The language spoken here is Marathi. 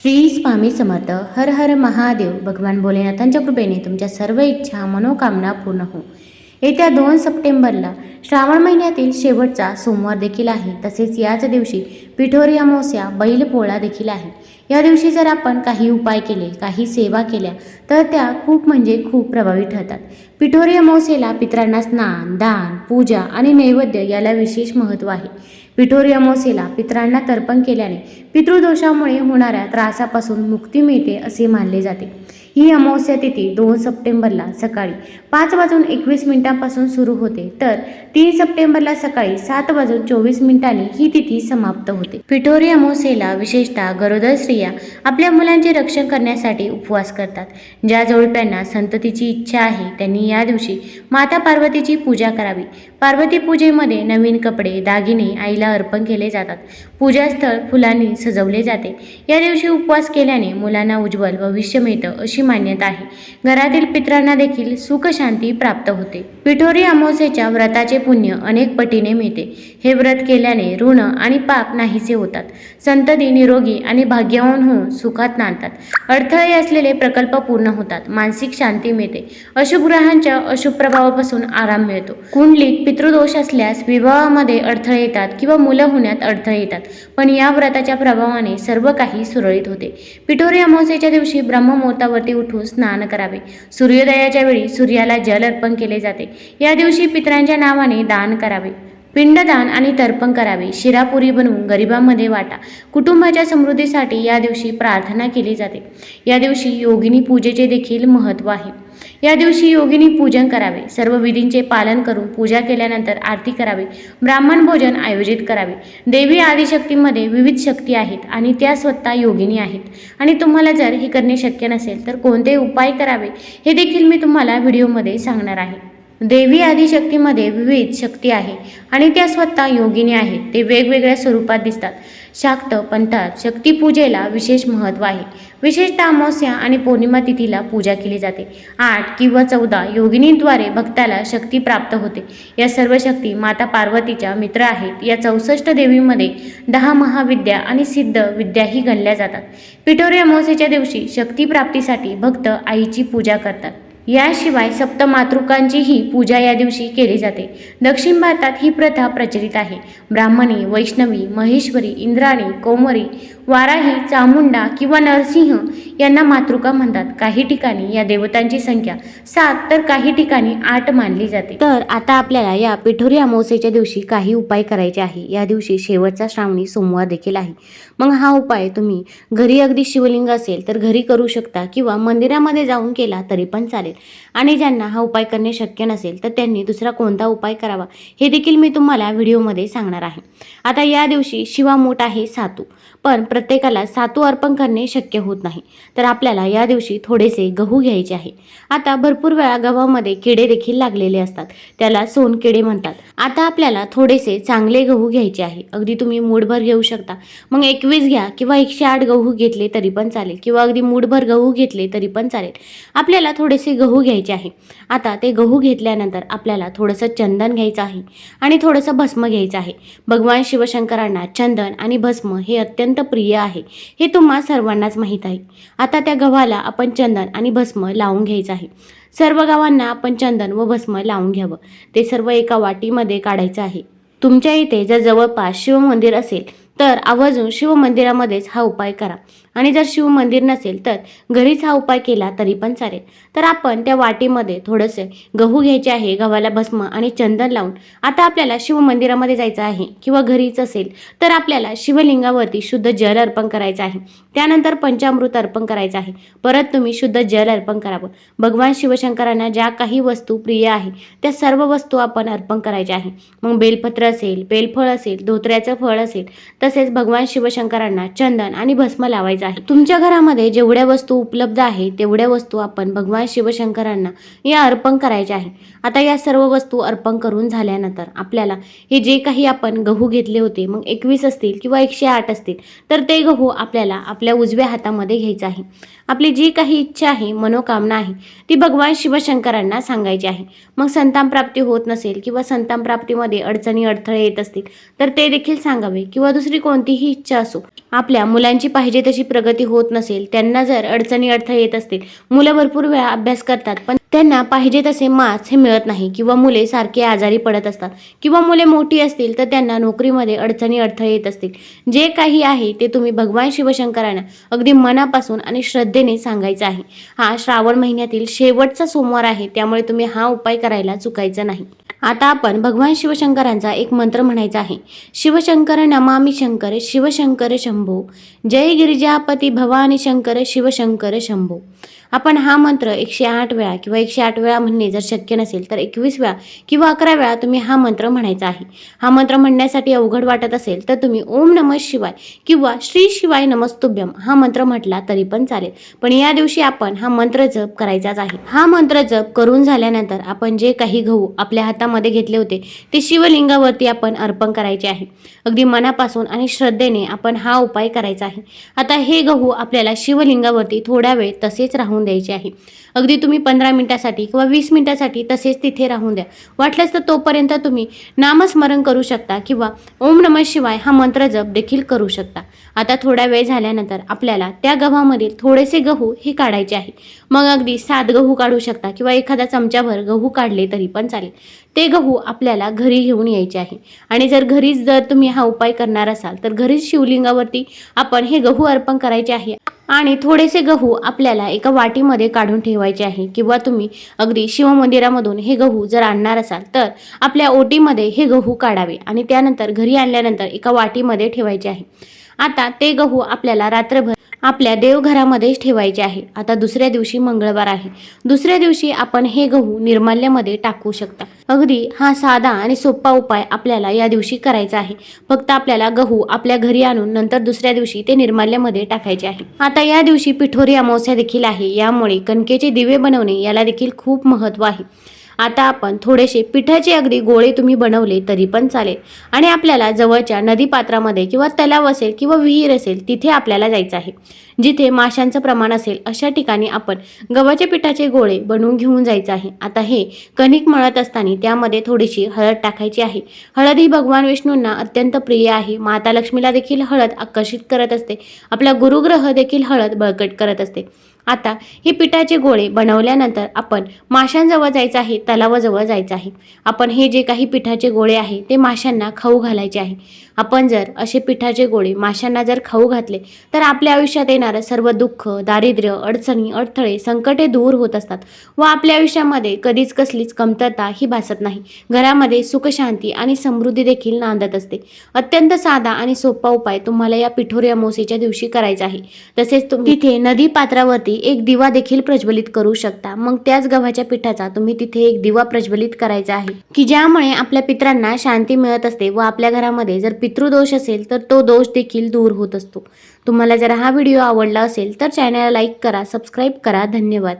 श्री स्वामी समर्थ हर हर महादेव भगवान भोलेनाथांच्या कृपेने तुमच्या सर्व इच्छा मनोकामना पूर्ण हो येत्या दोन सप्टेंबरला श्रावण महिन्यातील शेवटचा सोमवार देखील आहे. तसेच याच दिवशी पिठोरी अमावस्या बैलपोळा देखील आहे. या दिवशी जर आपण काही उपाय केले काही सेवा केल्या तर त्या खूप म्हणजे खूप प्रभावी ठरतात. पिठोरी अमावस्येला पितरांना स्नान दान पूजा आणि नैवेद्य याला विशेष महत्त्व आहे. पिठोरी अमावस्येला पितरांना तर्पण केल्याने पितृदोषामुळे होणाऱ्या त्रासापासून मुक्ती मिळते असे मानले जाते. ही अमावस्या तिथी दोन सप्टेंबरला सकाळी पाच वाजून एकवीस मिनिटांपासून सुरू होते. तर तीन सप्टेंबरला सकाळी सात वाजून चोवीस मिनिटांनी ही तिथी समाप्त होते. पिठोरी अमावस्येला विशेषतः गरोदर स्त्रिया आपल्या मुलांचे रक्षण करण्यासाठी उपवास करतात. ज्या जोडप्यांना संततीची इच्छा आहे त्यांनी या दिवशी माता पार्वतीची पूजा करावी. पार्वती पूजेमध्ये नवीन कपडे दागिने आईला अर्पण केले जातात. पूजास्थळ फुलांनी सजवले जाते. या दिवशी उपवास केल्याने मुलांना उज्ज्वल भविष्य मिळतं अशी मान्यता आहे. घरातील पित्रांना देखील सुखशांती प्राप्त होते. पिठोरी अमावस्येच्या व्रताचे पुण्य अनेक पटीने मिळते. हे व्रत केल्याने ऋण आणि पाप नाहीसे होतात. संतती निरोगी आणि भाग्यवान होऊन सुखात नांदतात. अडथळे असलेले प्रकल्प पूर्ण होतात. मानसिक शांती मिळते. अशुभ ग्रहांच्या अशुभ प्रभावापासून आराम मिळतो. कुंडलीत पितृदोष असल्यास विवाहामध्ये अडथळे येतात किंवा मुलं होण्यात अडथळे येतात. पण या व्रताच्या प्रभावाने सर्व काही सुरळीत होते. पिठोरी अमावस्येच्या दिवशी ब्रह्ममुहूर्तावरती उठून स्नान करावे. सूर्योदयाच्या वेळी सूर्याला जल अर्पण केले जाते. या दिवशी पितरांच्या नावाने दान करावे. पिंडदान आणि तर्पण करावे. शिरापुरी बनवून गरिबांमध्ये वाटा. कुटुंबाच्या समृद्धीसाठी या दिवशी प्रार्थना केली जाते. या दिवशी योगिनी पूजेचे देखील महत्त्व आहे. या दिवशी योगिनी पूजन करावे. सर्व विधींचे पालन करून पूजा केल्यानंतर आरती करावी. ब्राह्मण भोजन आयोजित करावे. देवी आदिशक्तीमध्ये विविध शक्ती आहेत आणि त्या स्वतः योगिनी आहेत. आणि तुम्हाला जर हे करणे शक्य नसेल तर कोणते उपाय करावे हे देखील मी तुम्हाला व्हिडिओमध्ये सांगणार आहे. देवी आदिशक्तीमध्ये विविध शक्ती आहे आणि त्या स्वतः योगिनी आहेत ते वेगवेगळ्या स्वरूपात दिसतात. शाक्त पंथात शक्तीपूजेला विशेष महत्त्व आहे. विशेषतः अमावस्या आणि पौर्णिमा तिथीला पूजा केली जाते. आठ किंवा चौदा योगिनींद्वारे भक्ताला शक्ती प्राप्त होते. या सर्व शक्ती माता पार्वतीच्या मित्र आहेत. या चौसष्ट देवीमध्ये दहा महाविद्या आणि सिद्ध विद्याही गणल्या जातात. पिठोरी अमावस्येच्या दिवशी शक्तीप्राप्तीसाठी भक्त आईची पूजा करतात. याशिवाय सप्तमातृकांचीही पूजा या दिवशी केली जाते. दक्षिण भारतात ही प्रथा प्रचलित आहे. ब्राह्मणी वैष्णवी महेश्वरी इंद्राणी कौमरी वाराही चामुंडा किंवा नरसिंह यांना मातृका म्हणतात. काही ठिकाणी या देवतांची संख्या सात तर काही ठिकाणी आठ मानली जाते. तर आता आपल्याला या पिठोरी अमावस्येच्या दिवशी काही उपाय करायचे आहे. या दिवशी शेवटचा श्रावणी सोमवार देखील आहे. मग हा उपाय तुम्ही घरी अगदी शिवलिंग असेल तर घरी करू शकता किंवा मंदिरामध्ये जाऊन केला तरी पण चालेल. आणि ज्यांना हा उपाय करणे शक्य नसेल तर त्यांनी दुसरा कोणता उपाय करावा हे देखील मी तुम्हाला व्हिडिओमध्ये सांगणार आहे. आता या दिवशी शिवामूठ आहे सातू. पण प्रत्येकाला सातू अर्पण करणे शक्य होत नाही. तर आपल्याला या दिवशी थोडेसे गहू घ्यायचे आहे. आता भरपूर वेळा गव्हामध्ये किडे देखील लागलेले असतात. त्याला सोनकिडे म्हणतात. आता आपल्याला थोडेसे चांगले गहू घ्यायचे आहे. अगदी तुम्ही मूडभर घेऊ शकता. मग एकवीस घ्या किंवा एकशे आठ गहू घेतले तरी पण चालेल किंवा अगदी मूडभर गहू घेतले तरी पण चालेल. आपल्याला थोडेसे गहू घ्यायचे आहे. आता ते गहू घेतल्यानंतर आपल्याला थोडंसं चंदन घ्यायचं आहे आणि थोडंसं भस्म घ्यायचं आहे. भगवान शिवशंकरांना चंदन आणि भस्म हे अत्यंत प्रिय प्रिय आहे. हे तुम्हा सर्वांनाच माहीत आहे. आता त्या गव्हाला आपण चंदन आणि भस्म लावून घ्यायचं आहे. सर्व गावांना आपण चंदन व भस्म लावून घ्यावं. ते सर्व एका वाटीमध्ये काढायचं आहे. तुमच्या इथे जर जवळपास शिवमंदिर असेल तर आवर्जून शिवमंदिरामध्येच हा उपाय करा. आणि जर शिवमंदिर नसेल तर घरीच हा उपाय केला तरी पण चालेल. तर आपण त्या वाटीमध्ये थोडंसं गहू घ्यायचे आहे गव्हाला भस्म आणि चंदन लावून. आता आपल्याला शिवमंदिरामध्ये जायचं आहे किंवा घरीच असेल तर आपल्याला शिवलिंगावरती शुद्ध जल अर्पण करायचं आहे. त्यानंतर पंचामृत अर्पण करायचं आहे. परत तुम्ही शुद्ध जल अर्पण करावं. भगवान शिवशंकरांना ज्या काही वस्तू प्रिय आहे त्या सर्व वस्तू आपण अर्पण करायच्या आहे. मग बेलपत्र असेल बेलफळ असेल धोत्र्याचं फळ असेल तर तसेच भगवान शिवशंकरांना चंदन आणि भस्म लावायचं आहे. तुमच्या घरामध्ये जेवढ्या वस्तू उपलब्ध आहे तेवढ्या वस्तू आपण भगवान शिवशंकरांना या अर्पण करायच्या आहे. आता या सर्व वस्तू अर्पण करून झाल्यानंतर आपल्याला हे जे काही आपण गहू घेतले होते मग एकवीस असतील किंवा एकशे आठ असतील तर ते गहू आपल्याला आपल्या उजव्या हातामध्ये घ्यायचं आहे. आपली जी काही इच्छा आहे मनोकामना आहे ती भगवान शिवशंकरांना सांगायची आहे. मग संतान प्राप्ती होत नसेल किंवा संतान प्राप्तीमध्ये अडचणी अडथळे येत असतील तर ते देखील सांगावे किंवा दुसरी कोणतीही इच्छा असो. आपल्या मुलांची पाहिजे तशी प्रगती होत नसेल त्यांना जर अडचणी अडथळे येत असतील मुलं भरपूर वेळा अभ्यास करतात पण त्यांना पाहिजे तसे मार्क्स हे मिळत नाही किंवा मुले सारखे आजारी पडत असतात किंवा मुले मोठी असतील तर त्यांना नोकरीमध्ये अडचणी अडथळे येत असतील. जे काही आहे ते तुम्ही भगवान शिवशंकरांना अगदी मनापासून आणि श्रद्धेने सांगायचं आहे. हा श्रावण महिन्यातील शेवटचा सोमवार आहे त्यामुळे तुम्ही हा उपाय करायला चुकायचा नाही. आता आपण भगवान शिवशंकरांचा एक मंत्र म्हणायचा आहे. शिवशंकर नमामी शंकर शिवशंकर शंभो. जय गिरिजापती भवानी शंकर शिवशंकर शंभो. आपण हा मंत्र एकशे आठ वेळा किंवा एकशे आठ वेळा म्हणणे जर शक्य नसेल तर एकवीस वेळा किंवा अकरा वेळा तुम्ही हा मंत्र म्हणायचा आहे. हा मंत्र म्हणण्यासाठी अवघड वाटत असेल तर तुम्ही ओम नमः शिवाय किंवा श्री शिवाय नमस्तुभ्यम हा मंत्र म्हटला तरी पण चालेल. पण या दिवशी आपण हा मंत्र जप करायचाच आहे. हा मंत्र जप करून झाल्यानंतर आपण जे काही गहू आपल्या हातामध्ये घेतले होते ते शिवलिंगावरती आपण अर्पण करायचे आहे. अगदी मनापासून आणि श्रद्धेने आपण हा उपाय करायचा आहे. आता हे गहू आपल्याला शिवलिंगावरती थोड्या वेळ तसेच राहून राहून द्यायची आहे. अगदी तुम्ही पंधरा मिनिटासाठी किंवा वीस मिनिटासाठी तसेच तिथे राहून द्या. वाटल्यास तर तोपर्यंत तुम्ही नामस्मरण करू शकता किंवा ओम नमः शिवाय हा मंत्र जप देखील करू शकता. आता थोडा वेळ झाल्यानंतर आपल्याला त्या गव्हामधील थोडेसे गहू हे काढायचे आहे. मग अगदी सात गहू काढू शकता किंवा एखादा चमच्याभर गहू काढले तरी पण चालेल. ते गहू आपल्याला घरी घेऊन यायचे आहे. आणि जर घरीच जर तुम्ही हा उपाय करणार असाल तर घरीच शिवलिंगावरती आपण हे गहू अर्पण करायचे आहे. आणि थोडेसे गहू आपल्याला एका वाटीमध्ये काढून ठेवायचे आहे. किंवा तुम्ही अगदी शिवमंदिरामधून हे गहू जर आणणार असाल तर आपल्या ओटीमध्ये हे गहू काढावे आणि त्यानंतर घरी आणल्यानंतर एका वाटीमध्ये ठेवायचे आहे. आता ते गहू आपल्याला रात्रभर आपल्या देवघरामध्येच ठेवायचे आहे. आता दुसऱ्या दिवशी मंगळवार आहे. दुसऱ्या दिवशी आपण हे गहू निर्माल्यामध्ये टाकू शकता. अगदी हा साधा आणि सोपा उपाय आपल्याला या दिवशी करायचा आहे. फक्त आपल्याला गहू आपल्या घरी आणून नंतर दुसऱ्या दिवशी ते निर्माल्यामध्ये टाकायचे आहे. आता या दिवशी पिठोरी अमावस्या देखील आहे. यामुळे कणकेचे दिवे बनवणे याला देखील खूप महत्त्व आहे. आता आपण थोडेसे पिठाचे अगदी गोळे तुम्ही बनवले तरी पण चालेल. आणि आपल्याला जवळच्या नदीपात्रामध्ये किंवा तलाव असेल किंवा विहीर असेल तिथे आपल्याला जायचं आहे. जिथे माशांचं प्रमाण असेल अशा ठिकाणी आपण गव्हाच्या पिठाचे गोळे बनवून घेऊन जायचं आहे. आता हे कणिक मळत असताना त्यामध्ये थोडीशी हळद टाकायची आहे. हळद ही भगवान विष्णूंना अत्यंत प्रिय आहे. माता लक्ष्मीला देखील हळद आकर्षित करत असते. आपला गुरुग्रह देखील हळद बळकट करत असते. आता हे पिठाचे गोळे बनवल्यानंतर आपण माशांजवळ जायचं आहे तलावाजवळ जायचं आहे. आपण हे जे काही पिठाचे गोळे आहे ते माशांना खाऊ घालायचे आहे. आपण जर असे पिठाचे गोळे माशांना जर खाऊ घातले तर आपल्या आयुष्यात येणारं सर्व दुःख दारिद्र्य अडचणी अडथळे संकटे दूर होत असतात व आपल्या आयुष्यामध्ये कधीच कसलीच कमतरता ही भासत नाही. घरामध्ये सुखशांती आणि समृद्धी देखील नांदत असते. अत्यंत साधा आणि सोपा उपाय तुम्हाला या पिठोरी अमावस्येच्या दिवशी करायचा आहे. तसेच तुम्ही तिथे नदी पात्रावरती एक दिवा देखील प्रज्वलित करू शकता. मग त्याच गव्हाच्या पिठाचा तुम्ही तिथे एक दिवा प्रज्वलित करायचा आहे. की ज्यामुळे आपल्या पित्रांना शांती मिळत असते व आपल्या घरामध्ये जर पितृदोष असेल तर तो दोष देखील दूर होत असतो. तुम्हाला जर हा व्हिडिओ आवडला असेल तर चॅनलला लाईक करा सबस्क्राईब करा. धन्यवाद.